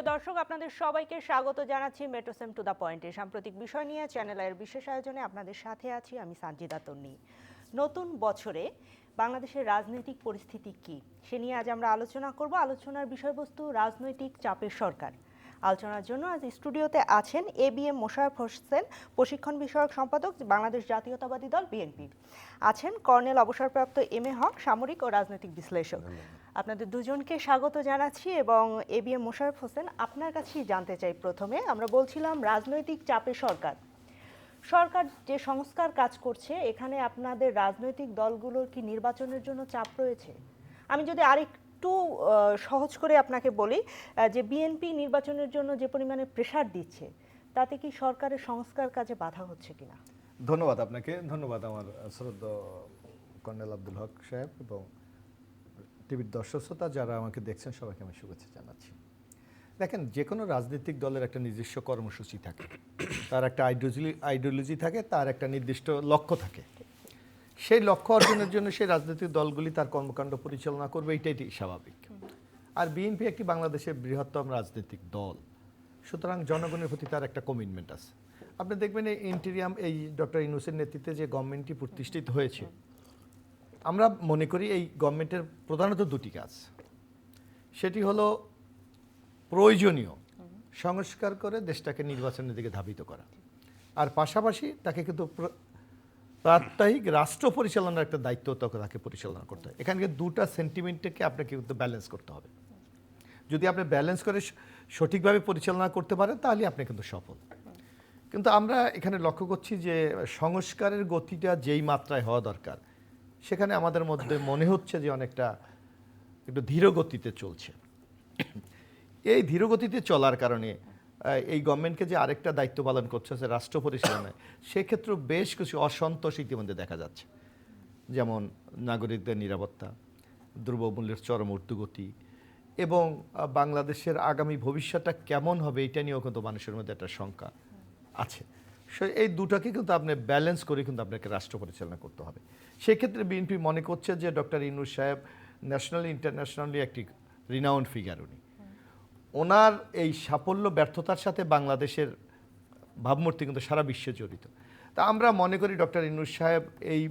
প্রিয় দর্শক, আপনাদের সবাইকে স্বাগত জানাচ্ছি মেট্রোসেম টু দ্য পয়েন্টে সাম্প্রতিক বিষয় নিয়ে চ্যানেল এর বিশেষ আয়োজনে আপনাদের সাথে আছি আমি সানজিদা তন্নি। নতুন বছরে বাংলাদেশের রাজনৈতিক পরিস্থিতি কি? সে নিয়ে আজ আমরা আলোচনা করব। আলোচনার বিষয়বস্তু রাজনৈতিক চাপের সরকার। আলোচনার জন্য আজ স্টুডিওতে আছেন A B M Mosharraf Hossain, প্রশিক্ষণ বিষয়ক সম্পাদক, বাংলাদেশ জাতীয়তাবাদী দল বিএনপি আছেন কর্নেল অবসরপ্রাপ্ত এম এ হক, সামরিক ও রাজনৈতিক বিশ্লেষক। আপনাদের দুজনকে স্বাগত জানাচ্ছি এবং A B M Mosharraf Hossain আপনার কাছেই জানতে চাই প্রথমে। আমরা বলছিলাম রাজনৈতিক চাপে সরকার। সরকার যে সংস্কার কাজ করছে, এখানে আপনাদের রাজনৈতিক দলগুলোর কি নির্বাচনের জন্য চাপ রয়েছে? আমি যদি আরেকটু সহজ করে আপনাকে বলি যে বিএনপি নির্বাচনের জন্য যে পরিমাণে প্রেশার দিচ্ছে, তাতে কি সরকারের সংস্কার কাজে বাধা হচ্ছে কিনা? ধন্যবাদ আপনাকে। ধন্যবাদ আমার শ্রদ্ধ কর্নেল আব্দুল হক সাহেব এবং টিভির দর্শক শ্রোতা যারা আমাকে দেখছেন, সবাইকে আমি শুভেচ্ছা জানাচ্ছি। দেখেন যে কোনো রাজনৈতিক দলের একটা নিজস্ব কর্মসূচি থাকে। তার একটা আইডিওলজি আইডিওলজি থাকে, তার একটা নির্দিষ্ট লক্ষ্য থাকে। সেই লক্ষ্য অর্জনের জন্য সেই রাজনৈতিক দলগুলি তার কর্মকাণ্ড পরিচালনা করবে, এটাই স্বাভাবিক। আর বিএনপি একটি বাংলাদেশের বৃহত্তম রাজনৈতিক দল। সুতরাং জনগণের প্রতি তার একটা কমিটমেন্ট আছে। আপনি দেখবেন এই ইন্টেরিয়াম এই ডক্টর ইনুসের নেতৃত্বে যে গভর্নমেন্টটি প্রতিষ্ঠিত হয়েছে আমরা মনে করি এই গভর্নমেন্টের প্রধানত দুটি কাজ। সেটি হলো প্রয়োজনীয় সংস্কার করে দেশটাকে নির্বাচনের দিকে ধাবিত করা। আর পাশাপাশি তাকে কিন্তু প্র- প্রাত্যহিক রাষ্ট্র পরিচালনার একটা দায়িত্ব তাকে তাকে পরিচালনা করতে হয়। এখানে দুটা সেন্টিমেন্টকে আপনাকে কিন্তু ব্যালেন্স করতে হবে। যদি আপনি ব্যালেন্স করে সঠিকভাবে পরিচালনা করতে পারেন, তাহলে আপনি কিন্তু সফল। কিন্তু আমরা এখানে লক্ষ্য করছি যে সংস্কারের গতিটা যেই মাত্রায় হওয়া দরকার সেখানে আমাদের মধ্যে মনে হচ্ছে যে অনেকটা একটু ধীরগতিতে চলছে। এই ধীরগতিতে চলার কারণে এই গভর্নমেন্টকে যে আরেকটা দায়িত্ব পালন করছে রাষ্ট্র পরিচালনায় সেক্ষেত্রে বেশ কিছু অসন্তোষ ইতিমধ্যে দেখা যাচ্ছে। যেমন নাগরিকদের নিরাপত্তা, দ্রব্যমূল্যের চরম ঊর্ধ্বগতি এবং বাংলাদেশের আগামী ভবিষ্যৎটা কেমন হবে এটা নিয়েও কিন্তু মানুষের মধ্যে একটা শঙ্কা আছে। এই দুটাকে কিন্তু আপনি ব্যালেন্স করে কিন্তু আপনাকে রাষ্ট্র পরিচালনা করতে হবে। সেক্ষেত্রে বিএনপি মনে করছে যে ডক্টর ইনুস সাহেব ন্যাশনাল ইন্টারন্যাশনালি একটি রিনাউন্ড ফিগার উনি। ওনার এই সাফল্য, ব্যর্থতার সাথে বাংলাদেশের ভাবমূর্তি কিন্তু সারা বিশ্বে জড়িত। তা আমরা মনে করি ডক্টর ইনুস সাহেব এই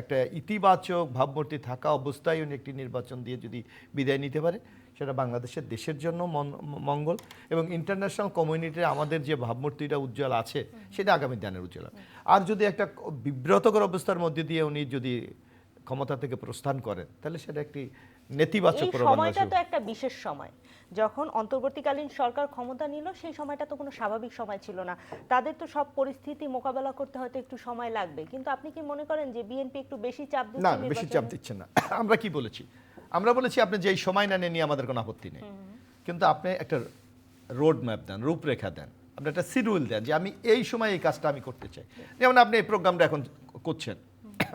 একটা ইতিবাচক ভাবমূর্তি থাকা অবস্থায় উনি একটি নির্বাচন দিয়ে যদি বিদায় নিতে পারে। সেটা বাংলাদেশের দেশের জন্য মঙ্গল এবং ইন্টারন্যাশনাল কমিউনিটির আমাদের যে ভাবমূর্তিটা উজ্জ্বল আছে সেটা আগামী দিনের উজ্জ্বল। আর যদি একটা বিব্রতকর অবস্থার মধ্যে দিয়ে উনি যদি ক্ষমতা থেকে প্রস্থান করেন তাহলে সেটা একটি নেতিবাচক সময়টা তো একটা বিশেষ সময়। যখন অন্তর্বর্তীকালীন সরকার ক্ষমতা নিল সেই সময়টা তো কোনো স্বাভাবিক সময় ছিল না। তাদের তো সব পরিস্থিতি মোকাবেলা করতে হয়তো একটু সময় লাগবে। কিন্তু আপনি কি মনে করেন যে বিএনপি একটু বেশি চাপ দিচ্ছে না বেশি চাপ দিচ্ছেন না। আমরা কি বলেছি? আমরা বলেছি আপনি যেই সময় না নিয়ে আমাদের কোনো আপত্তি নেই। কিন্তু আপনি একটা রোড ম্যাপ দেন, রূপরেখা দেন, আপনি একটা শিডিউল দেন যে আমি এই সময় এই কাজটা আমি করতে চাই। যেমন আপনি এই প্রোগ্রামটা এখন করছেন।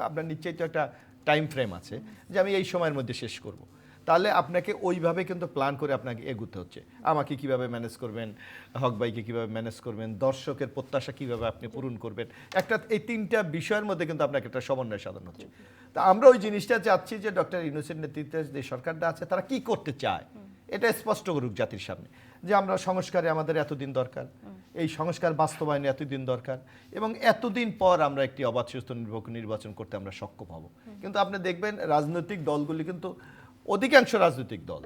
আপনার নিশ্চয়ই তো একটা টাইম ফ্রেম আছে যে আমি এই সময়ের মধ্যে শেষ করব। তাহলে আপনাকে ওইভাবে কিন্তু প্ল্যান করে আপনাকে এগুতে হচ্ছে। আমাকে কীভাবে ম্যানেজ করবেন, হক ভাইকে কীভাবে ম্যানেজ করবেন, দর্শকের প্রত্যাশা কীভাবে আপনি পূরণ করবেন, একটা এই তিনটা বিষয়ের মধ্যে কিন্তু আপনাকে একটা সমন্বয় সাধন হচ্ছে। তা আমরা ওই জিনিসটা চাচ্ছি যে ডক্টর ইউনুসের নেতৃত্বে যে সরকারটা আছে, তারা কি করতে চায়? এটা স্পষ্ট করুক জাতির সামনে। যে আমরা সংস্কারে আমাদের এতদিন দরকার, এই সংস্কার বাস্তবায়নে এতদিন দরকার এবং এতদিন পর আমরা একটি অবাধ সুস্থ নির্বাচন করতে আমরা সক্ষম হব। কিন্তু আপনি দেখবেন রাজনৈতিক দলগুলি কিন্তু অধিকাংশ রাজনৈতিক দল।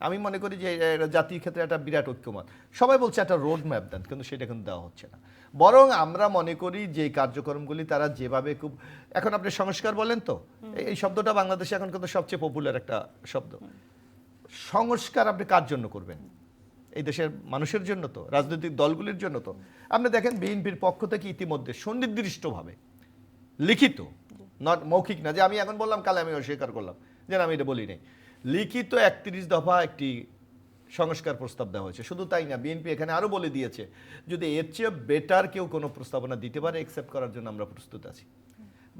আমি মনে করি যে জাতির ক্ষেত্রে একটা বিরাট ঐক্যমত। সবাই বলছে একটা রোড ম্যাপ দেন কিন্তু সেটা কিন্তু দেওয়া হচ্ছে না। বরং আমরা মনে করি যে কার্যক্রমগুলি তারা যেভাবে খুব এখন আপনি সংস্কার বলেন তো এই- এই শব্দটা বাংলাদেশে এখন কিন্তু সবচেয়ে পপুলার একটা শব্দ। সংস্কার আপনি কার জন্য করবেন? এই দেশের মানুষের জন্য তো রাজনৈতিক দলগুলির জন্য তো। আপনি দেখেন বিএনপির পক্ষ থেকে ইতিমধ্যে সুনির্দিষ্টভাবে লিখিত নট মৌখিক না যে আমি এখন বললাম কালে আমি অস্বীকার করলাম। যে না, আমি এটা বলি নাই। লিখিত একত্রিশ দফা একটি সংস্কার প্রস্তাব দেওয়া হয়েছে। শুধু তাই না বিএনপি এখানে আরও বলে দিয়েছে যদি এর চেয়ে বেটার কেউ কোনো প্রস্তাবনা দিতে পারে একসেপ্ট করার জন্য আমরা প্রস্তুত আছি।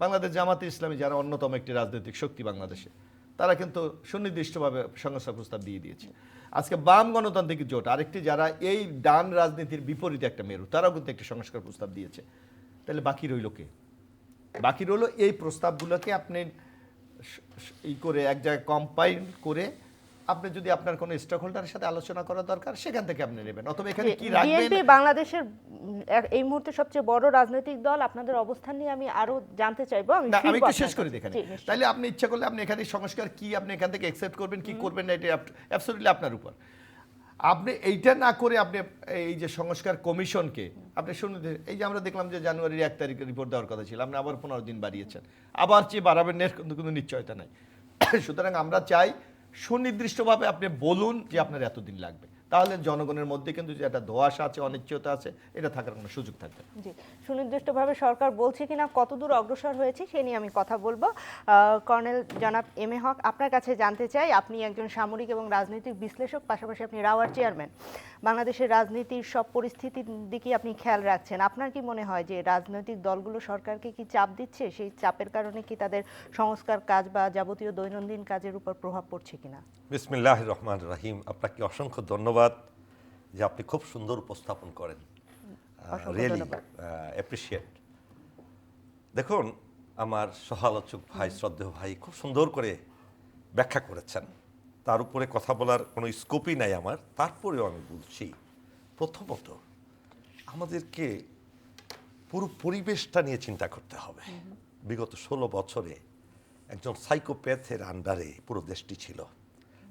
বাংলাদেশ জামাতে ইসলামী যারা অন্যতম একটি রাজনৈতিক শক্তি বাংলাদেশে তারা কিন্তু সুনির্দিষ্টভাবে সংস্কার প্রস্তাব দিয়ে দিয়েছে। আজকে বাম গণতান্ত্রিক জোট আরেকটি যারা এই ডান রাজনীতির বিপরীতে একটা মেরু তারাও কিন্তু একটি সংস্কার প্রস্তাব দিয়েছে। তাহলে বাকি রইল কে? বাকি রইল এই প্রস্তাবগুলোকে আপনি ই করে এক জায়গায় কম্পাইল করে আপনি যদি আপনার কোনো স্টক হোল্ডারের সাথে আলোচনা করা দরকার সেখান থেকে আপনি নেবেন। অথবা এখানে কি রাখবেন? বিএনপি বাংলাদেশের এই মুহূর্তে সবচেয়ে বড় রাজনৈতিক দল আপনাদের অবস্থান নিয়ে আমি আরও জানতে চাইব। আমি আমি একটু শেষ করে। এখানে। তাহলে আপনি ইচ্ছা করলে আপনি এখানে সংস্কার কি আপনি এখান থেকে অ্যাকসেপ্ট করবেন কি করবেন না এটা অ্যাবসলিটলি আপনার উপর। আপনি এইটা না করে আপনি এই যে সংস্কার কমিশনকে, আপনি শুনুন এই যে আমরা দেখলাম যে জানুয়ারির এক তারিখে রিপোর্ট দেওয়ার কথা ছিল, আপনি আবার পনেরো দিন বাড়িয়েছেন, আবার চেয়ে বাড়াবেন, এর কিন্তু কোনো নিশ্চয়তা নাই। সুতরাং আমরা চাই সুনির্দিষ্টভাবে আপনি বলুন যে আপনার এতদিন লাগবে। তাহলে জনগণের মধ্যে কিন্তু যে একটা ধোয়াশা আছে, অনিশ্চয়তা আছে, এটা থাকার কোনো সুযোগ থাকবে। জি, সুনির্দিষ্টভাবে সরকার বলছে কিনা, কতদূর অগ্রসর হয়েছে সে নিয়ে আমি কথা বলব কর্নেল জনাব এম এ হক, আপনার কাছে জানতে চাই, আপনি একজন সামরিক এবং রাজনৈতিক বিশ্লেষক, পাশাপাশি আপনি রাওয়ার চেয়ারম্যান বাংলাদেশের রাজনীতির সব পরিস্থিতির দিকে আপনি খেয়াল রাখছেন। আপনার কি মনে হয় যে রাজনৈতিক দলগুলো সরকারকে কি চাপ দিচ্ছে? সেই চাপের কারণে কি তাদের সংস্কার কাজ বা যাবতীয় দৈনন্দিন কাজের উপর প্রভাব পড়ছে কিনা? বিসমিল্লাহ রহমান রাহিম আপনাকে অসংখ্য ধন্যবাদ যে আপনি খুব সুন্দর উপস্থাপন করেন। অসংখ্য রিয়েলি অ্যাপ্রিসিয়েট দেখুন আমার সহালোচক ভাই শ্রদ্ধেয় ভাই খুব সুন্দর করে ব্যাখ্যা করেছেন। তার উপরে কথা বলার কোনো স্কোপই নাই আমার তারপরেও আমি বলছি প্রথমত আমাদেরকে পুরো পরিবেশটা নিয়ে চিন্তা করতে হবে। বিগত ষোলো বছরে একজন সাইকোপ্যাথের আন্ডারে পুরো দেশটি ছিল।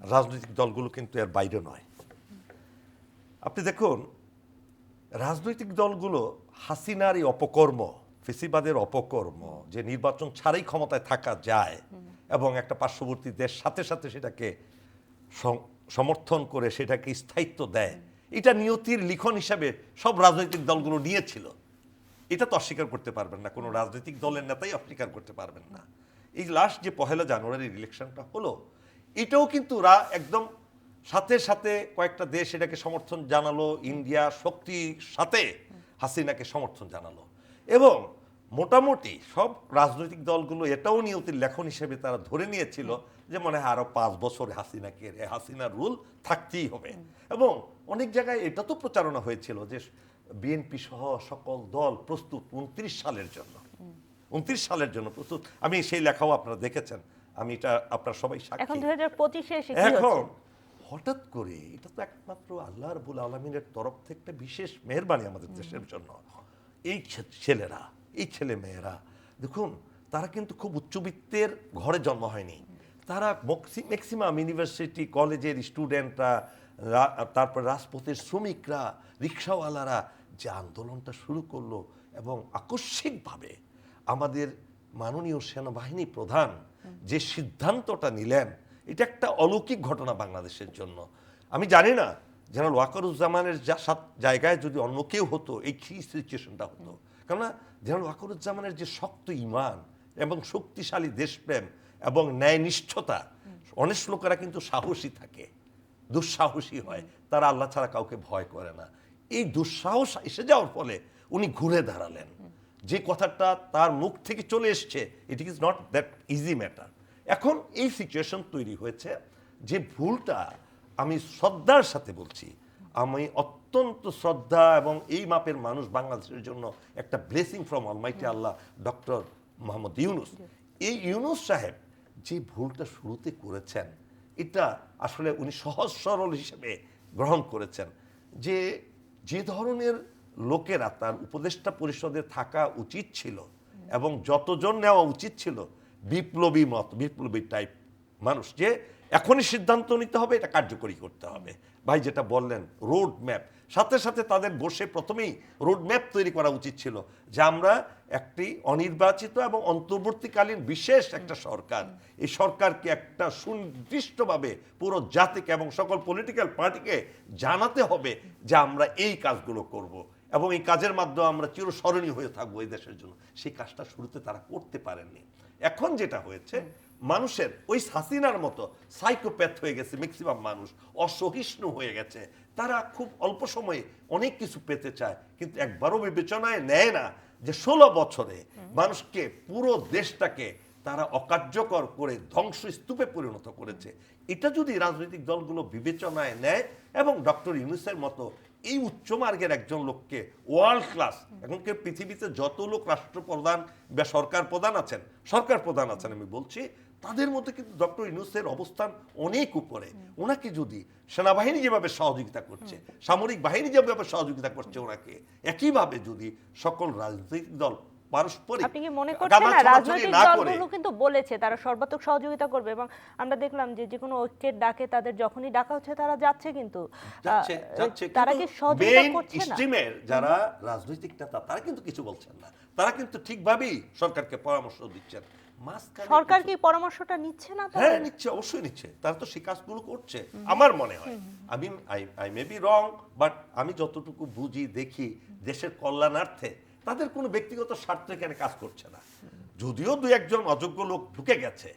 রাজনৈতিক দলগুলো কিন্তু এর বাইরে নয়। আপনি দেখুন রাজনৈতিক দলগুলো হাসিনার এই অপকর্ম ফেসিবাদের অপকর্ম যে নির্বাচন ছাড়াই ক্ষমতায় থাকা যায় এবং একটা পার্শ্ববর্তী দেশ সাথে সাথে সেটাকে সমর্থন করে সেটাকে স্থায়িত্ব দেয়। এটা নিয়তির লিখন হিসাবে সব রাজনৈতিক দলগুলো নিয়েছিল। এটা তো অস্বীকার করতে পারবেন না, কোনো রাজনৈতিক দলের নেতাই অস্বীকার করতে পারবেন না। এই লাস্ট যে পহেলা জানুয়ারির ইলেকশনটা হলো, এটাও কিন্তু রা একদম সাথে সাথে কয়েকটা দেশ এটাকে সমর্থন জানালো, ইন্ডিয়া শক্তির সাথে হাসিনাকে সমর্থন জানালো। এবং মোটামুটি সব রাজনৈতিক দলগুলো এটাও নিয়তির লেখন হিসেবে তারা ধরে নিয়েছিল যে মনে হয় আরও পাঁচ বছর হাসিনাকে হাসিনার রুল থাকতেই হবে। এবং অনেক জায়গায় এটা তো প্রচারণা হয়েছিল যে বিএনপি সহ সকল দল প্রস্তুত উনত্রিশ সালের জন্য। উনত্রিশ সালের জন্য প্রস্তুত। আমি সেই লেখাও আপনারা দেখেছেন। আমি এটা আপনারা সবাই এখন হাজার পঁচিশে এখন হঠাৎ করে এটা তো একমাত্র আল্লাহ রবুল আলমিনের তরফ থেকে একটা বিশেষ মেহরবানি আমাদের দেশের জন্য। এই ছেলেরা এই ছেলে মেয়েরা দেখুন, তারা কিন্তু খুব উচ্চবিত্তের ঘরে জন্ম হয়নি। তারা ম্যাক্সিমাম ইউনিভার্সিটি কলেজের স্টুডেন্টরা তারপর রাজপথের শ্রমিকরা, রিক্সাওয়ালারা যে আন্দোলনটা শুরু করল এবং আকস্মিকভাবে আমাদের মাননীয় সেনাবাহিনী প্রধান যে সিদ্ধান্তটা নিলেন, এটা একটা অলৌকিক ঘটনা বাংলাদেশের জন্য। আমি জানি না, জেনারেল ওয়াকারুজ্জামানের যা সাত জায়গায় যদি অন্য কেউ হতো, এই সিচুয়েশনটা হতো। কেননা জেনারেল ওয়াকারুজ্জামানের যে শক্ত ইমান এবং শক্তিশালী দেশপ্রেম এবং ন্যায়নিষ্ঠতা, অনেক লোকেরা কিন্তু সাহসী থাকে, দুঃসাহসী হয়। তারা আল্লাহ ছাড়া কাউকে ভয় করে না। এই দুঃসাহস এসে যাওয়ার ফলে উনি ঘুরে দাঁড়ালেন। যে কথাটা তার মুখ থেকে চলে এসছে it is not that easy matter এখন এই সিচুয়েশন তৈরি হয়েছে যে ভুলটা আমি শ্রদ্ধার সাথে বলছি। আমি অত্যন্ত শ্রদ্ধা এবং এই মাপের মানুষ বাংলাদেশের জন্য একটা blessing from almighty Allah doctor Mohammad Yunus এই ইউনুস সাহেব যে ভুলটা শুরুতে করেছেন এটা আসলে উনি সহজ সরল হিসেবে গ্রহণ করেছেন। যে যে ধরনের লোকেরা তার উপদেষ্টা পরিষদে থাকা উচিত ছিল এবং যতজন নেওয়া উচিত ছিল বিপ্লবী মত বিপ্লবী টাইপ মানুষ যে এখনই সিদ্ধান্ত নিতে হবে এটা কার্যকরী করতে হবে। ভাই যেটা বললেন রোড ম্যাপ সাথে সাথে তাদের বসে প্রথমেই রোড ম্যাপ তৈরি করা উচিত ছিল যে আমরা একটি অনির্বাচিত এবং অন্তর্বর্তীকালীন বিশেষ একটা সরকার। এই সরকারকে একটা সুনির্দিষ্টভাবে পুরো জাতিকে এবং সকল পলিটিক্যাল পার্টিকে জানাতে হবে যে আমরা এই কাজগুলো করব এবং এই কাজের মাধ্যমে আমরা চিরস্মরণীয় হয়ে থাকব এই দেশের জন্য। সেই কাজটা শুরুতে তারা করতে পারেননি। এখন যেটা হয়েছে, মানুষের ওই হাসিনার মতো সাইকোপ্যাথ হয়ে গেছে ম্যাক্সিমাম মানুষ, অসহিষ্ণু হয়ে গেছে। তারা খুব অল্প সময়ে অনেক কিছু পেতে চায়, কিন্তু একবারও বিবেচনায় নেয় না যে ষোলো বছরে মানুষকে পুরো দেশটাকে তারা অকার্যকর করে ধ্বংসস্তূপে পরিণত করেছে। এটা যদি রাজনৈতিক দলগুলো বিবেচনায় নেয় এবং ডক্টর ইউনুসের মতো এই উচ্চমার্গের একজন লোককে ওয়ার্ল্ড ক্লাস এখনকার পৃথিবীতে যত লোক রাষ্ট্রপ্রধান বা সরকার প্রধান আছেন, সরকার প্রধান আছেন আমি বলছি তাদের মধ্যে কিন্তু ডক্টর ইনুসের অবস্থান অনেক উপরে। ওনাকে যদি সেনাবাহিনী যেভাবে সহযোগিতা করছে সামরিক বাহিনী যেভাবে সহযোগিতা করছে ওনাকে একইভাবে যদি সকল রাজনৈতিক দল পারস্পরিক আপনি কি মনে করছেন না? রাজনৈতিক দলগুলো কিন্তু বলেছে তারা সর্বাত্মক সহযোগিতা করবে এবং আমরা দেখলাম যে যে কোনো ঐক্যের ডাকে তাদের যখনই ডাকা হচ্ছে তারা যাচ্ছে কিন্তু তারা কি সহযোগিতা করছে না? স্ট্রিমের যারা রাজনৈতিক নেতা তারা কিন্তু কিছু বলছেন না। তারা কিন্তু ঠিকভাবেই সরকারকে পরামর্শ দিচ্ছেন। সরকার কি পরামর্শটা নিচ্ছে না হ্যাঁ নিচ্ছে অবশ্যই নিচ্ছে। তারা তো সেই কাজগুলো করছে আমার মনে হয়। আমি I may be wrong but আমি যতটুকু বুঝি দেখি দেশের কল্যাণার্থে তাদের কোনো ব্যক্তিগত স্বার্থ এখানে কাজ করছে না। যদিও দু একজন অযোগ্য লোক ঢুকে গেছে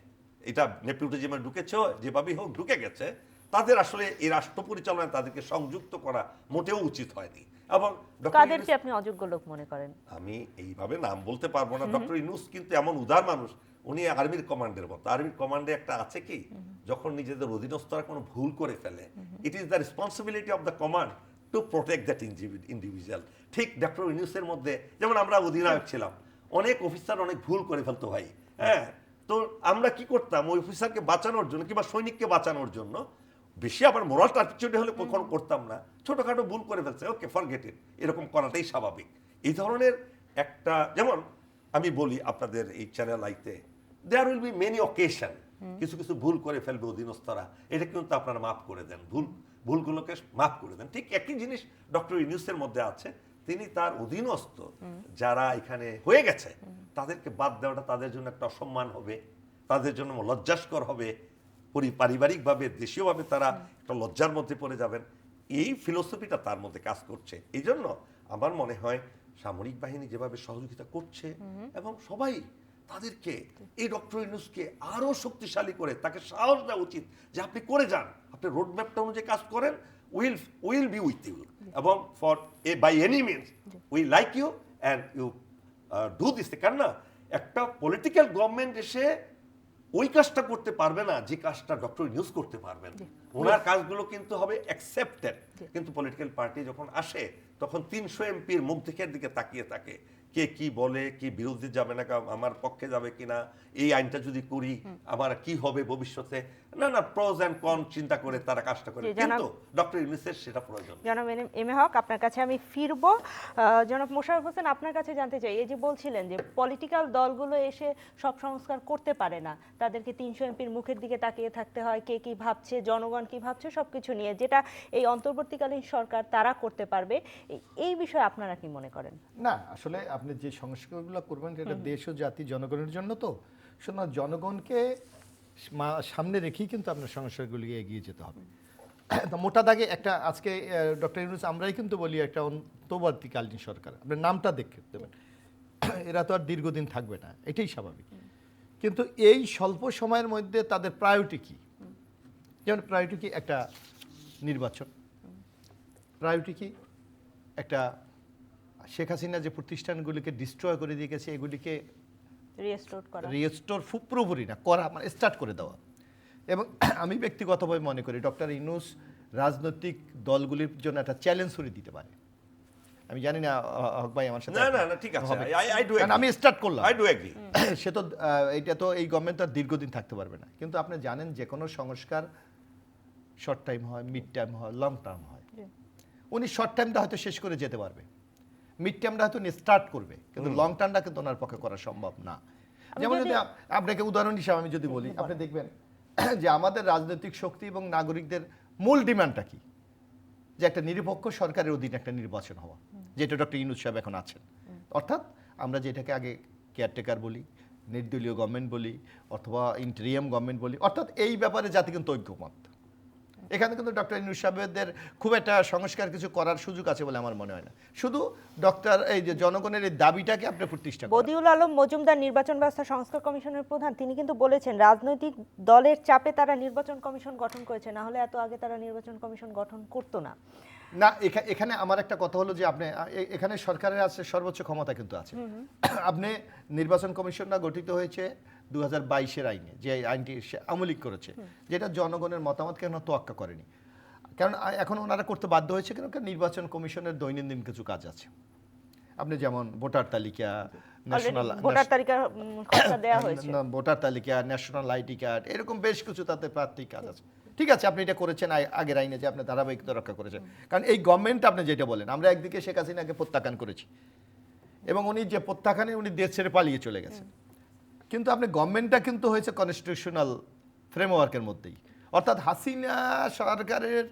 এটা নেপিউটিজমে ঢুকেছে যেভাবেই হোক ঢুকে গেছে তাদের আসলে এই রাষ্ট্র পরিচালনায় তাদেরকে সংযুক্ত করা মোটেও উচিত হয়নি। এবং কাদেরকে আপনি অযোগ্য লোক মনে করেন? আমি এইভাবে নাম বলতে পারব না। ডক্টর ইনুস কিন্তু এমন উদার মানুষ উনি আর্মির কমান্ডের মতো। আর্মির কমান্ডে একটা আছে কি যখন নিজেদের অধীনস্থরা কোনো ভুল করে ফেলে it is the responsibility of the command to protect that individual ঠিক ডক্টর ইনুসের মধ্যে যেমন আমরা অধিনায়ক ছিলাম অনেক অফিসার অনেক ভুল করে ফেলতো ভাই হ্যাঁ? তো আমরা কি করতাম ওই অফিসারকে বাঁচানোর জন্য কিংবা সৈনিককে বাঁচানোর জন্য বেশি আবার মোরাল টার্পিচুডি হলে কখনো করতাম না। ছোটখাটো ভুল করে ফেলছে ওকে ফরগেট ইট এরকম করাটাই স্বাভাবিক। এই ধরনের একটা যেমন আমি বলি আপনাদের এই চ্যানেল আইতে there will be many occasion কিছু কিছু ভুল করে ফেলবে অধীনস্থরা। এটা কিন্তু আপনারা মাফ করে দেন। ভুল ভুলগুলোকে মাফ করে দেন। ঠিক একই জিনিস ডক্টর ইউনিউসের মধ্যে আছে। তিনি তার অধীনস্থ যারা এখানে হয়ে গেছে তাদেরকে বাদ দেওয়াটা তাদের জন্য একটা অসম্মান হবে। তাদের জন্য লজ্জাস্কর হবে। পরি পারিবারিকভাবে দেশীয়ভাবে তারা একটা লজ্জার মধ্যে পড়ে যাবেন। এই ফিলোসফিটা তার মধ্যে কাজ করছে। এই জন্য আমার মনে হয় সামরিক বাহিনী যেভাবে সহযোগিতা করছে এবং সবাই তাদেরকে এই ডক্টর ইউনুসকে আরও শক্তিশালী করে তাকে সাহস দেওয়া উচিত যে আপনি করে যান। আপনি রোডম্যাপটা অনুযায়ী কাজ করেন will will be with you এবং for a by any means we like you and you do this কেন না একটা পলিটিক্যাল গভর্নমেন্ট এসে ওই কাজটা করতে পারবে না যে কাজটা ডক্টর নিউজ করতে পারবেন। ওনার কাজগুলো কিন্তু হবে অ্যাকসেপ্টেড কিন্তু পলিটিক্যাল পার্টি যখন আসে তখন তিনশো এমপির মুখ দিকের দিকে তাকিয়ে থাকে। কে কি বলে কি বিরুদ্ধে যাবে না আমার পক্ষে যাবে কিনা এই আইনটা যদি করি আমার কি হবে ভবিষ্যতে? না না প্রজ অ্যান্ড কন চিন্তা করে তারা কাজটা করে। কিন্তু ডক্টর ইউনিসের সেটা প্রয়োজন। জনাব এম- এম এ হক আপনার কাছে আমি ফিরব। জনাব মোশাররফ হোসেন আপনার কাছে জানতে চাই এই যে বলছিলেন যে পলিটিক্যাল দলগুলো এসে সব সংস্কার করতে পারে না তাদেরকে তিনশো এমপির মুখের দিকে তাকিয়ে থাকতে হয় কে কি ভাবছে জনগণ কি ভাবছে সবকিছু নিয়ে যেটা এই অন্তর্বর্তীকালীন সরকার তারা করতে পারবে এই- বিষয়ে আপনারা কি মনে করেন? না আসলে আপনি যে সংস্কারগুলো করবেন সেটা দেশ ও জাতি জনগণের জন্য তো। সুতরাং জনগণকে সামনে রেখেই কিন্তু আপনার সংস্কারগুলি এগিয়ে যেতে হবে। তো মোটা দাগে একটা আজকে ডক্টর ইউনুস আমরাই কিন্তু বলি একটা অন্তর্বর্তীকালীন সরকার। আপনার নামটা দেখে দেবেন। এরা তো আর দীর্ঘদিন থাকবে না, এটাই স্বাভাবিক। কিন্তু এই স্বল্প সময়ের মধ্যে তাদের প্রায়োরিটি কি? যেমন প্রায়োরিটি কি? একটা নির্বাচন। প্রায়োরিটি কি? একটা শেখ হাসিনা যে প্রতিষ্ঠানগুলিকে ডিস্ট্রয় করে দিয়ে গেছে, এগুলিকে রিস্টোর করা। রিস্টোর পুরোপুরি না করা মানে স্টার্ট করে দেওয়া। এবং আমি ব্যক্তিগতভাবে মনে করি ডক্টর ইনুস রাজনৈতিক দলগুলির জন্য একটা চ্যালেঞ্জ করে দিতে পারে। আমি জানি না হক ভাই আমার সাথে না না না ঠিক আছে। do কারণ agree. আমি স্টার্ট করলাম। আই ডু এগ্রি সে তো এটা তো এই গভর্নমেন্ট তো আর দীর্ঘদিন থাকতে পারবে না। কিন্তু আপনি জানেন যে কোনো সংস্কার শর্ট টাইম হয় মিড টাইম হয় লং টার্ম হয়। উনি শর্ট টাইমটা হয়তো শেষ করে যেতে পারবে। মিড টাইমটা হয়তো স্টার্ট করবে কিন্তু লং টার্মটা কিন্তু ওনার পক্ষে করা সম্ভব না। যেমন যদি- যদি আপনাকে উদাহরণ হিসাবে আমি যদি বলি আপনি দেখবেন যে আমাদের রাজনৈতিক শক্তি এবং নাগরিকদের মূল ডিমান্ডটা কি? যে একটা নিরপেক্ষ সরকারের অধীনে একটা নির্বাচন হওয়া যেটা ডক্টর ইনুজ সাহেব এখন আছেন। অর্থাৎ আমরা যেটাকে আগে কেয়ারটেকার বলি নির্দলীয় গভর্নমেন্ট বলি অথবা ইন্টেরিয়াম গভর্নমেন্ট বলি অর্থাৎ এই ব্যাপারে জাতি কিন্তু ঐক্যমত। এখানে কিন্তু ডক্টর ইনুজ সাহেবদের খুব একটা সংস্কার কিছু করার সুযোগ আছে বলে আমার মনে হয় না। শুধু ডক্টর এই যে জনগণের এই দাবিটাকে আপনি প্রতিষ্ঠা। বদিউল আলম মজুমদার নির্বাচন ব্যবস্থা সংস্কার কমিশনের প্রধান তিনি কিন্তু বলেছেন রাজনৈতিক দলের চাপে তারা নির্বাচন কমিশন গঠন করেছে না হলে এত আগে তারা নির্বাচন কমিশন গঠন করতো না। না এখা- এখানে আমার একটা কথা হলো যে আপনি এখানে সরকারের আছে সর্বোচ্চ ক্ষমতা কিন্তু আছে। আপনি নির্বাচন কমিশনটা গঠিত হয়েছে দু হাজার বাইশের আইনে যে আইনটি সে আমলিক করেছে যেটা জনগণের মতামত কেন তোয়াক্কা করেনি? কারণ এখন ওনারা করতে বাধ্য হয়েছে কেন? কারণ নির্বাচন কমিশনের দৈনন্দিন কিছু কাজ আছে। আপনি যেমন ভোটার তালিকা ন্যাশনাল ভোটার তালিকা দেওয়া হয়েছে। ভোটার তালিকা ন্যাশনাল আইডি কার্ড এরকম বেশ কিছু তাতে প্রার্থী কাজ আছে। ঠিক আছে আপনি এটা করেছেন আগের আইনে যে আপনি ধারাবাহিকতা রক্ষা করেছেন। কারণ এই গভর্নমেন্ট আপনি যেটা বলেন আমরা একদিকে শেখ হাসিনাকে প্রত্যাখ্যান করেছি এবং উনি যে প্রত্যাখ্যানে উনি দেশ ছেড়ে পালিয়ে চলে গেছেন। কিন্তু আপনি গভর্নমেন্টটা কিন্তু হয়েছে কনস্টিটিউশনাল ফ্রেমওয়ার্কের মধ্যেই। অর্থাৎ হাসিনা সরকারের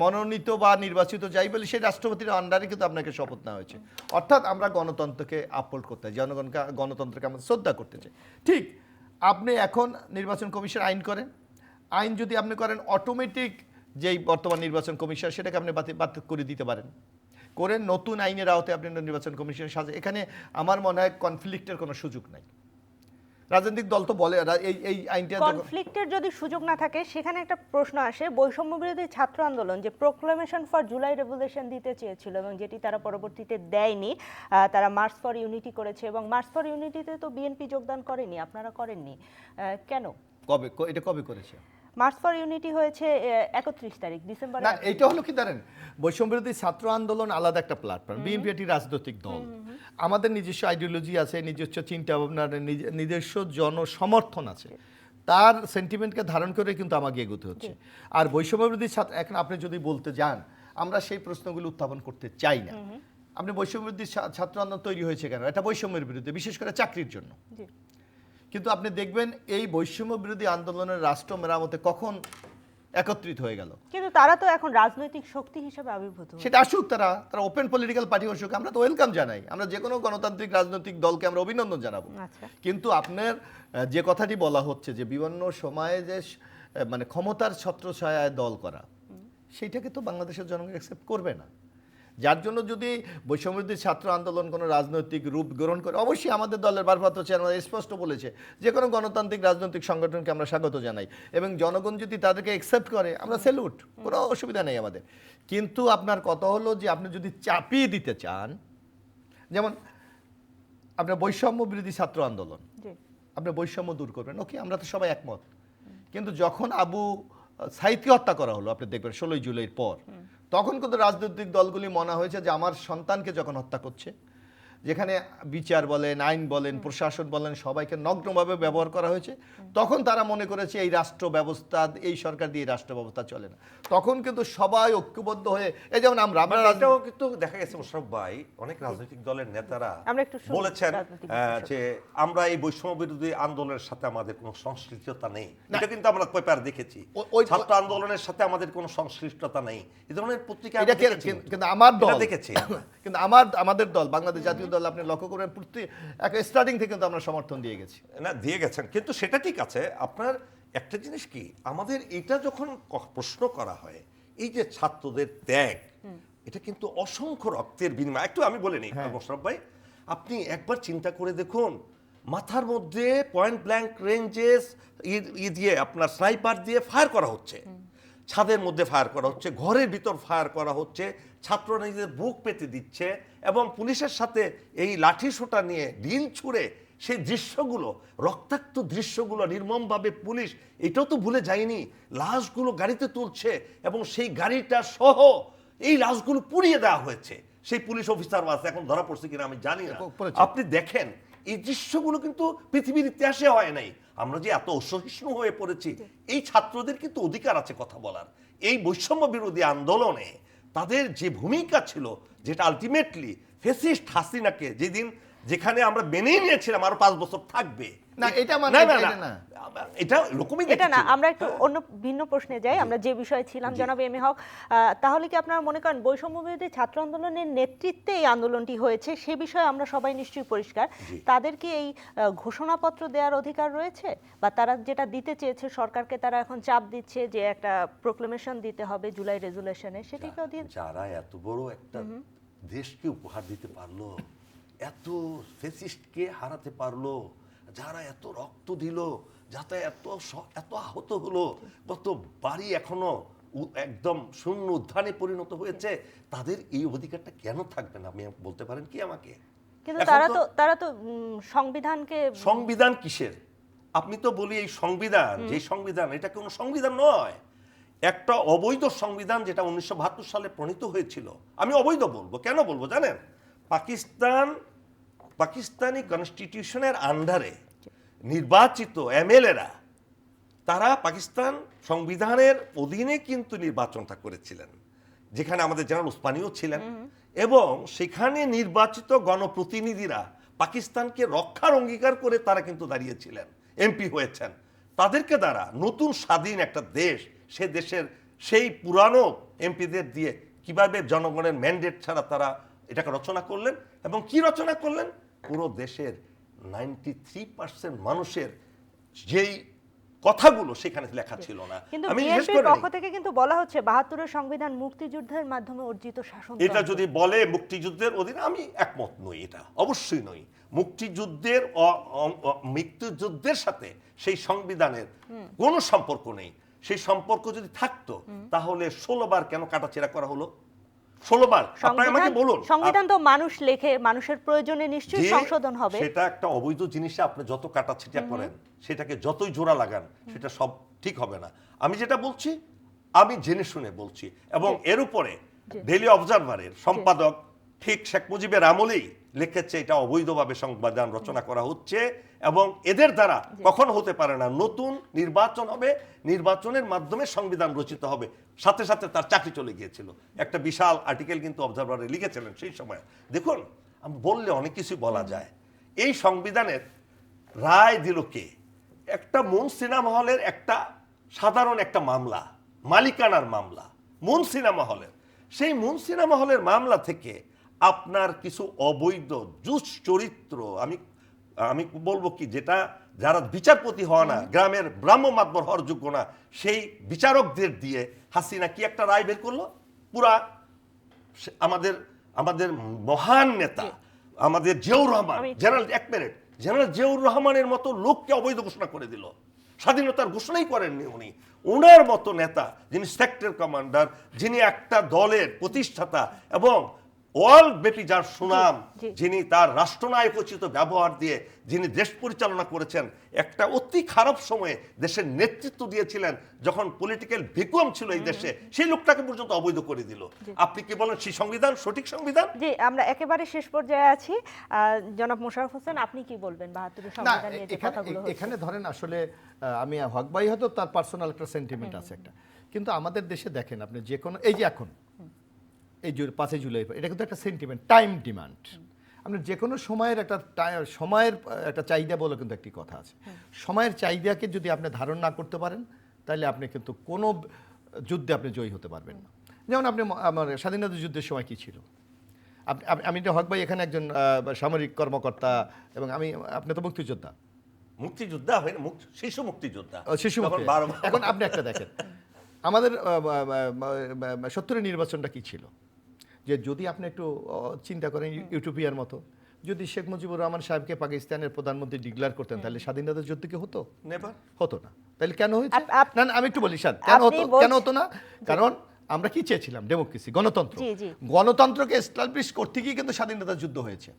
মনোনীত বা নির্বাচিত যাই বলি, সেই রাষ্ট্রপতির আন্ডারে কিন্তু আপনাকে শপথ নেওয়া হয়েছে। অর্থাৎ আমরা গণতন্ত্রকে আপহোল্ড করতে চাই, জনগণকে, গণতন্ত্রকে আমরা শ্রদ্ধা করতে চাই। ঠিক, আপনি এখন নির্বাচন কমিশন আইন করেন। আইন যদি আপনি করেন অটোমেটিক যেই বর্তমান নির্বাচন কমিশন সেটাকে আপনি বাতিল করে দিতে পারেন। করে নতুন আইনের আওতায় আপনি নির্বাচন কমিশনের সাথে এখানে আমার মনে হয় কনফ্লিক্টের কোনো সুযোগ নাই। রাজনৈতিক দল তো বলে এই এই আইনটা কনফ্লিক্টের যদি সুযোগ না থাকে সেখানে একটা প্রশ্ন আসে বৈষম্য বিরোধী ছাত্র আন্দোলন যে প্রোক্লেমেশন ফর জুলাই রেভলিউশন দিতে চেয়েছিল এবং যেটি তারা পরবর্তীতে দেয়নি তারা মার্চ ফর ইউনিটি করেছে এবং মার্চ ফর ইউনিটিতে তো বিএনপি যোগদান করেনি আপনারা করেননি। কেন? কবে এটা কবে করেছে? মার্চ ফর ইউনিটি হয়েছে একত্রিশ তারিখ ডিসেম্বর না এটা হলো কি জানেন? বৈষম্যবিরোধী ছাত্র আন্দোলন আলাদা একটা প্ল্যাটফর্ম বিএনপি একটি রাজনৈতিক দল। আমাদের নিজস্ব আইডিওলজি আছে নিজস্ব চিন্তা ভাবনা নিজ- নিজস্ব জনসমর্থন আছে। তার সেন্টিমেন্টকে ধারণ করে কিন্তু আমাকে এগোতে হচ্ছে। আর বৈষম্যবিরোধী ছাত্র এখন আপনি যদি বলতে যান আমরা সেই প্রশ্নগুলো উত্থাপন করতে চাই না। আপনি বৈষম্যবিরোধী ছাত্র আন্দোলন তৈরি হয়েছে কেন? এটা বৈষম্যের বিরুদ্ধে বিশেষ করে চাকরির জন্য। কিন্তু আপনি দেখবেন এই বৈষম্য বিরোধী আন্দোলনের রাষ্ট্র মেরামতে কখন একত্রিত হয়ে গেল। কিন্তু তারা তো এখন রাজনৈতিক শক্তি হিসেবে আবির্ভূত সেটা আসুক তারা তারা ওপেন পলিটিক্যাল পার্টি আসুক আমরা তো ওয়েলকাম জানাই। আমরা যে কোনো গণতান্ত্রিক রাজনৈতিক দলকে আমরা অভিনন্দন জানাব। আচ্ছা। কিন্তু আপনার যে কথাটি বলা হচ্ছে যে বিভিন্ন সময়ে যে মানে ক্ষমতার ছত্রছায়ায় দল করা সেইটাকে তো বাংলাদেশের জনগণ অ্যাকসেপ্ট করবে না। যার জন্য যদি বৈষম্যবিরোধী ছাত্র আন্দোলন কোনো রাজনৈতিক রূপ গ্রহণ করে অবশ্যই আমাদের দলের ভারপ্রাপ্ত চেয়ারম্যান স্পষ্ট বলেছে যে কোনো গণতান্ত্রিক রাজনৈতিক সংগঠনকে আমরা স্বাগত জানাই এবং জনগণ যদি তাদেরকে অ্যাকসেপ্ট করে আমরা স্যালুট কোনো অসুবিধা নেই আমাদের। কিন্তু আপনার কথা হলো যে আপনি যদি চাপিয়ে দিতে চান যেমন আপনার বৈষম্য বিরোধী ছাত্র আন্দোলন আপনি বৈষম্য দূর করবেন ওকে আমরা তো সবাই একমত। কিন্তু যখন আবু সাইদকে হত্যা করা হলো আপনি দেখবেন ষোলোই জুলাইয়ের পর তখন কিন্তু রাজনৈতিক দলগুলি মনে হয়েছে যে আমার সন্তানকে যখন হত্যা করছে। যেখানে বিচার বলেন আইন বলেন প্রশাসন বলেন সবাইকে নগ্নভাবে ব্যবহার করা হয়েছে। তখন তারা মনে করেছে এই রাষ্ট্র ব্যবস্থা এই সরকার দিয়ে রাষ্ট্র ব্যবস্থা চলে না। তখন কিন্তু সবাই ঐক্যবদ্ধ হয়ে এই যেমন আমরা আমরা এটাও কিন্তু দেখা গেছে মোশারফ ভাই অনেক রাজনৈতিক দলের নেতারা বলেছেন। যে আমরা এই বৈষম্য বিরোধী আন্দোলনের সাথে আমাদের কোনো সংশ্লিষ্টতা নেই। এটা কিন্তু আমরা পেপার দেখেছি। ওই- ছাত্র আন্দোলনের সাথে আমাদের কোনো সংশ্লিষ্টতা নেই। এই ধরনের পত্রিকা কিন্তু আমার দল দেখেছি। কিন্তু আমার আমাদের দল বাংলাদেশ জাতীয় দল আপনি লক্ষ্য করবেন প্রতি এক স্টার্টিং থেকে কিন্তু আমরা সমর্থন দিয়ে গেছি। না দিয়ে গেছেন। কিন্তু সেটা ঠিক আছে আপনার একটা জিনিস কি? আমাদের এটা যখন প্রশ্ন করা হয় এই যে ছাত্রদের ত্যাগ এটা কিন্তু অসংখ্য রক্তের বিনিময়। একটু আমি বলে নিই মোশারফ ভাই আপনি একবার চিন্তা করে দেখুন মাথার মধ্যে পয়েন্ট ব্ল্যাঙ্ক রেঞ্জেস ই দিয়ে আপনার স্নাইপার দিয়ে ফায়ার করা হচ্ছে। ছাদের মধ্যে ফায়ার করা হচ্ছে ঘরের ভিতর ফায়ার করা হচ্ছে ছাত্ররা নিজেদের বুক পেতে দিচ্ছে এবং পুলিশের সাথে এই লাঠি সোটা নিয়ে ঢিল ছুঁড়ে সেই দৃশ্যগুলো রক্তাক্ত দৃশ্যগুলো নির্মমভাবে পুলিশ এটাও তো ভুলে যায়নি লাশগুলো গাড়িতে তুলছে এবং সেই গাড়িটা সহ এই লাশগুলো পুড়িয়ে দেওয়া হয়েছে। সেই পুলিশ অফিসার আছে এখন ধরা পড়ছে কিনা আমি জানি না। আপনি দেখেন এই দৃশ্যগুলো কিন্তু পৃথিবীর ইতিহাসে হয় নাই। আমরা যে এত অসহিষ্ণু হয়ে পড়েছি এই ছাত্রদের কিন্তু অধিকার আছে কথা বলার। এই বৈষম্য বিরোধী আন্দোলনে তাদের যে ভূমিকা ছিল যেটা আলটিমেটলি ফেসিস্ট হাসিনাকে যেদিন যেখানে আমরা মেনেই নিয়েছিলাম আরও পাঁচ বছর থাকবে। না, এটা মানে- না, না, এটা। এটা এরকমই এটা না আমরা একটু অন্য ভিন্ন প্রশ্নে যাই আমরা যে বিষয়ে ছিলাম জনাব এম হক তাহলে কি আপনারা মনে করেন বৈষম্য বিরোধী ছাত্র আন্দোলনের নেতৃত্বে এই আন্দোলনটি হয়েছে? সে বিষয়ে আমরা সবাই নিশ্চয়ই পরিষ্কার। তাদেরকে এই ঘোষণাপত্র দেওয়ার অধিকার রয়েছে? বা তারা যেটা দিতে চেয়েছে সরকারকে তারা এখন চাপ দিচ্ছে যে একটা প্রোক্লেমেশন দিতে হবে জুলাই রেজুলেশনে সেটিকেও দিয়ে যারা এত বড় একটা দেশকে উপহার দিতে পারল এত ফেসিস্টকে হারাতে পারল যারা এত রক্ত দিল যাতে এত এত আহত হলো কত বাড়ি এখনও একদম শূন্য উদ্যানে পরিণত হয়েছে তাদের এই অধিকারটা কেন থাকবে না? আপনি বলতে পারেন কি আমাকে? কিন্তু তারা তো- তো তারা তো সংবিধানকে সংবিধান কিসের? আপনি তো বলি এই সংবিধান যে সংবিধান এটা কোনো সংবিধান নয়। একটা অবৈধ সংবিধান যেটা উনিশশো বাহাত্তর সালে প্রণীত হয়েছিল আমি অবৈধ বলব কেন বলব জানেন? পাকিস্তান পাকিস্তানি কনস্টিটিউশনের আন্ডারে নির্বাচিত এমএলএরা তারা পাকিস্তান সংবিধানের অধীনে কিন্তু নির্বাচনটা করেছিলেন যেখানে আমাদের জেনারেল উসমানীও ছিলেন এবং সেখানে নির্বাচিত গণপ্রতিনিধিরা পাকিস্তানকে রক্ষার অঙ্গীকার করে তারা কিন্তু দাঁড়িয়েছিলেন এমপি হয়েছেন। তাদেরকে দ্বারা নতুন স্বাধীন একটা দেশ সে দেশের সেই পুরানো এমপিদের দিয়ে কীভাবে জনগণের ম্যান্ডেট ছাড়া তারা এটাকে রচনা করলেন এবং কি রচনা করলেন? পুরো দেশের নাইনটি থ্রি পার্সেন্ট মানুষের যেই কথাগুলো সেখানে লেখা ছিল না। কিন্তু আমি বিএনপির পক্ষ থেকে কিন্তু বলা হচ্ছে বাহাত্তরের সংবিধান মুক্তিযুদ্ধের মাধ্যমে অর্জিত শাসন এটা যদি বলে মুক্তিযুদ্ধের অধীনে আমি একমত নই এটা অবশ্যই নই। মুক্তিযুদ্ধের মৃত্যুযুদ্ধের সাথে সেই সংবিধানের কোনো সম্পর্ক নেই। সেই সম্পর্ক যদি থাকতো তাহলে ষোলো বার কেন কাটাছেড়া করা হলো? বার আমাকে বলুন। সংবিধান তো মানুষ লেখে মানুষের প্রয়োজনে নিশ্চয়ই সংশোধন হবে। সেটা একটা অবৈধ জিনিসে আপনি যত কাটাছিটা করেন সেটাকে যতই জোড়া লাগান সেটা সব ঠিক হবে না। আমি যেটা বলছি আমি জেনে শুনে বলছি। এবং এর উপরে ডেইলি অবজারভারের সম্পাদক ঠিক শেখ মুজিবের আমলেই লিখেছে এটা অবৈধভাবে সংবিধান রচনা করা হচ্ছে এবং এদের দ্বারা কখন হতে পারে না নতুন নির্বাচন হবে নির্বাচনের মাধ্যমে সংবিধান রচিত হবে সাথে সাথে তার চাকরি চলে গিয়েছিল। একটা বিশাল আর্টিকেল কিন্তু অবজারভারে লিখেছিলেন সেই সময়। দেখুন আমি বললে অনেক কিছু বলা যায়। এই সংবিধানের রায় দিল কে? একটা মুন সিনেমা হলের একটা সাধারণ একটা মামলা মালিকানার মামলা মুন সিনেমা হলের। সেই মুন সিনেমা হলের মামলা থেকে আপনার কিছু অবৈধ জুস চরিত্র আমি আমি বলব কি যেটা যারা বিচারপতি হওয়া না গ্রামের ব্রাহ্ম মাতবর হওয়ার যোগ্য না সেই বিচারকদের দিয়ে হাসিনা কি একটা রায় বের করল? পুরা আমাদের আমাদের মহান নেতা আমাদের জিয়াউর রহমান জেনারেল এক মিনিট জেনারেল জিয়াউর রহমানের মতো লোককে অবৈধ ঘোষণা করে দিল। স্বাধীনতার ঘোষণাই করেননি উনি। ওনার মতো নেতা যিনি সেক্টর কমান্ডার যিনি একটা দলের প্রতিষ্ঠাতা এবং ওয়ার্ল্ড ব্যাপী যার সুনাম যিনি তার রাষ্ট্রনায়কোচিত ব্যবহার দিয়ে যিনি দেশ পরিচালনা করেছেন একটা অতি খারাপ সময়ে দেশের নেতৃত্ব দিয়েছিলেন যখন পলিটিক্যাল ভিকুয়াম ছিল এই দেশে সেই লোকটাকে পর্যন্ত অবৈধ করে দিল। আপনি কি বলেন সেই সংবিধান সঠিক সংবিধান? জি আমরা একেবারে শেষ পর্যায়ে আছি। আহ, জনাব মোশাররফ হোসেন আপনি কি বলবেন? বাহাত্তরের সংবিধান নিয়ে যে এখানে কথাগুলো এখানে ধরেন আসলে আমি হক ভাই হয়তো তার পার্সোনাল একটা সেন্টিমেন্ট আছে একটা। কিন্তু আমাদের দেশে দেখেন আপনি যে কোনো এই যে এখন এই যে পাঁচই জুলাই এটা কিন্তু একটা সেন্টিমেন্ট টাইম ডিমান্ড আপনার যে কোনো সময়ের একটা সময়ের একটা চাহিদা বলে কিন্তু একটি কথা আছে। সময়ের চাহিদাকে যদি আপনি ধারণ না করতে পারেন তাহলে আপনি কিন্তু কোনো যুদ্ধে আপনি জয়ী হতে পারবেন না। যেমন আপনি আমার স্বাধীনতা যুদ্ধের সময় কী ছিল? আমি তো হক ভাই এখানে একজন সামরিক কর্মকর্তা এবং আমি আপনি তো মুক্তিযোদ্ধা। মুক্তিযোদ্ধা হয় না শিশু মুক্তিযোদ্ধা। শিশু এখন আপনি একটা দেখেন। আমাদের সত্তরের নির্বাচনটা কি ছিল? যে যদি আপনি একটু চিন্তা করেন ইউ- ইউটোপিয়ার মতো যদি শেখ মুজিবুর রহমান সাহেবকে পাকিস্তানের প্রধানমন্ত্রী ডিক্লেয়ার করতেন তাহলে স্বাধীনতা যুদ্ধ কি হতো? Never. হতো না। তাহলে কেন হয়েছে? না আমি একটু বলি স্যার কেন হতো কেন হতো না? কারণ আমরা কি চেয়েছিলাম? ডেমোক্রেসি গণতন্ত্র। গণতন্ত্রকে এস্টাবলিশ করতে গিয়ে কিন্তু স্বাধীনতা যুদ্ধ হয়েছে।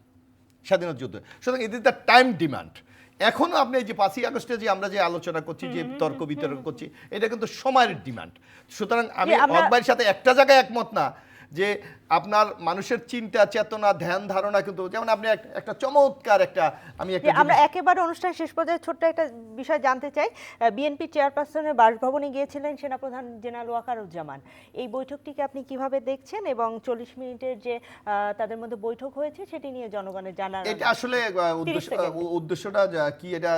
স্বাধীনতা যুদ্ধ। সুতরাং it is the time demand এখনও আপনি এই যে পাঁচই আগস্টে যে আমরা যে আলোচনা করছি যে তর্ক বিতর্ক করছি এটা কিন্তু সময়ের ডিমান্ড সুতরাং আমি ভাইয়ের সাথে একটা জায়গায় একমত না যে আপনার মানুষের চিন্তা চেতনা ধ্যান ধারণা কিন্তু যেমন আপনি একটা চমৎকার একটা আমি আমরা একেবারে অনুষ্ঠান শেষ পর্যায়ে ছোট্ট একটা বিষয় জানতে চাই। বিএনপি চেয়ারপারসনের বাসভবনে গিয়েছিলেন সেনাপ্রধান জেনারেল ওয়াকারুজ্জামান। এই বৈঠকটিকে আপনি কীভাবে দেখছেন এবং চল্লিশ মিনিটের যে তাদের মধ্যে বৈঠক হয়েছে সেটি নিয়ে জনগণের জানার এটা আসলে উদ্দেশ্যটা কি এটা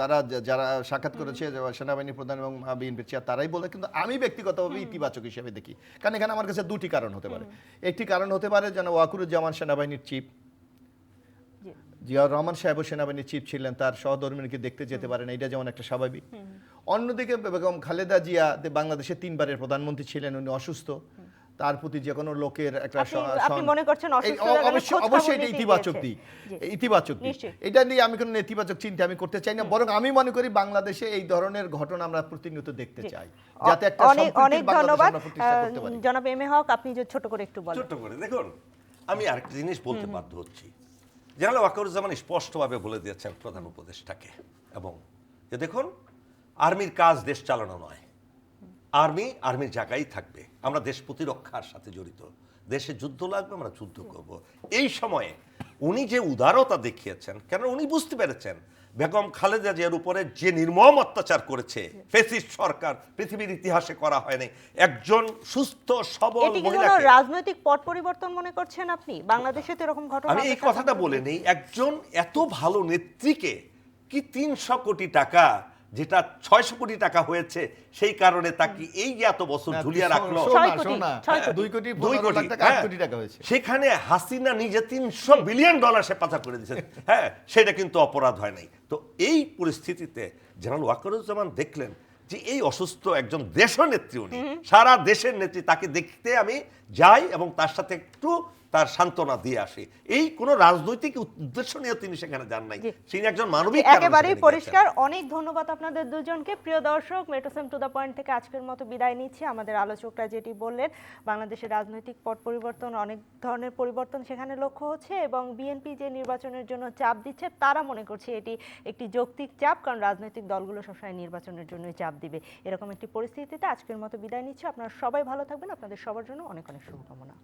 তারা যারা সাক্ষাৎ করেছে সেনাবাহিনী প্রধান এবং বিএনপির চেয়ার তারাই বলে কিন্তু আমি ব্যক্তিগতভাবে ইতিবাচক হিসেবে দেখি। কারণ এখানে আমার কাছে দুটি কারণ হতে পারে। একটি কারণ হতে পারে যেন ওয়াকুরুজ্জামান সেনাবাহিনীর চিফ। জিয়াউর রহমান সাহেব সেনাবাহিনীর চিফ ছিলেন তার সহধর্মীকে দেখতে যেতে পারেন এটা যেমন একটা স্বাভাবিক। অন্যদিকে বেগম খালেদা জিয়া বাংলাদেশের তিনবারের প্রধানমন্ত্রী ছিলেন উনি অসুস্থ। তার প্রতি যে কোনো লোকের একটা আপনি- মনে করছেন অবশ্যই অবশ্যই এটা ইতিবাচক। দিক। ইতিবাচক দিক। এটা নিয়ে আমি কোনো নেতিবাচক চিন্তা আমি করতে চাই না। বরং আমি মনে করি বাংলাদেশে এই ধরনের ঘটনা আমরা প্রতিনিয়ত দেখতে চাই। যাতে একটা অনেক অনেক ধন্যবাদ। জনাব এম এ হক আপনি যে ছোট করে একটু বলেন। ছোট্ট করে। দেখুন আমি আরেকটা জিনিস বলতে বাধ্য হচ্ছি। জেনারেল ওয়াকারুজ্জামান স্পষ্টভাবে বলে দিয়েছেন প্রধান উপদেষ্টাকে। এবং যে দেখুন আর্মির কাজ দেশ চালানো নয়। আর্মি আর্মির জায়গায় থাকবে। আমরা দেশ প্রতিরক্ষার সাথে জড়িত। দেশে যুদ্ধ লাগবে আমরা যুদ্ধ করব। এই সময়ে উনি যে উদারতা দেখিয়েছেন কেন উনি বুঝতে পেরেছেন? বেগম খালেদা জিয়ার উপরে যে নির্মম অত্যাচার করেছে ফেসিস্ট সরকার পৃথিবীর ইতিহাসে করা হয়নি। একজন সুস্থ সবল মহিলাকে রাজনৈতিক পট পরিবর্তন মনে করছেন আপনি? বাংলাদেশে তো এরকম ঘটনা আমি এই কথাটা বলে নেই। একজন এত ভালো নেত্রীকে কি তিনশো কোটি টাকা যেটা ছয়শো কোটি টাকা হয়েছে সেই কারণে তাকে এই যে এত বছর ঝুলিয়ে রাখল। হ্যাঁ। কোটি টাকা হয়েছে। সেখানে হাসিনা নিজে তিনশো বিলিয়ন ডলার সে পাচার করে দিয়েছেন হ্যাঁ সেটা কিন্তু অপরাধ হয় নাই। তো এই পরিস্থিতিতে জেনারেল ওয়াকারুজ্জামান দেখলেন যে এই অসুস্থ একজন দেশনেত্রী উনি। সারা দেশের নেত্রী তাকে দেখতে আমি যাই এবং তার সাথে একটু তার সান্ত্বনা দিয়ে আসে। এই কোনো রাজনৈতিক উদ্দেশ্য নিয়ে তিনি সেখানে যান নাই। তিনি একজন মানবিক একেবারেই পরিষ্কার। অনেক ধন্যবাদ আপনাদের দুজনকে। প্রিয় দর্শক মেট্রোসেম টু দ্য পয়েন্ট থেকে আজকের মতো বিদায় নিচ্ছি। আমাদের আলোচকরা যেটি বললেন বাংলাদেশের রাজনৈতিক পট পরিবর্তন অনেক ধরনের পরিবর্তন সেখানে লক্ষ্য হচ্ছে এবং বিএনপি যে নির্বাচনের জন্য চাপ দিচ্ছে তারা মনে করছে এটি একটি যৌক্তিক চাপ কারণ রাজনৈতিক দলগুলো সবসময় নির্বাচনের জন্যই চাপ দিবে। এরকম একটি পরিস্থিতিতে আজকের মতো বিদায় নিচ্ছি। আপনারা সবাই ভালো থাকবেন। আপনাদের সবার জন্য অনেক অনেক শুভকামনা।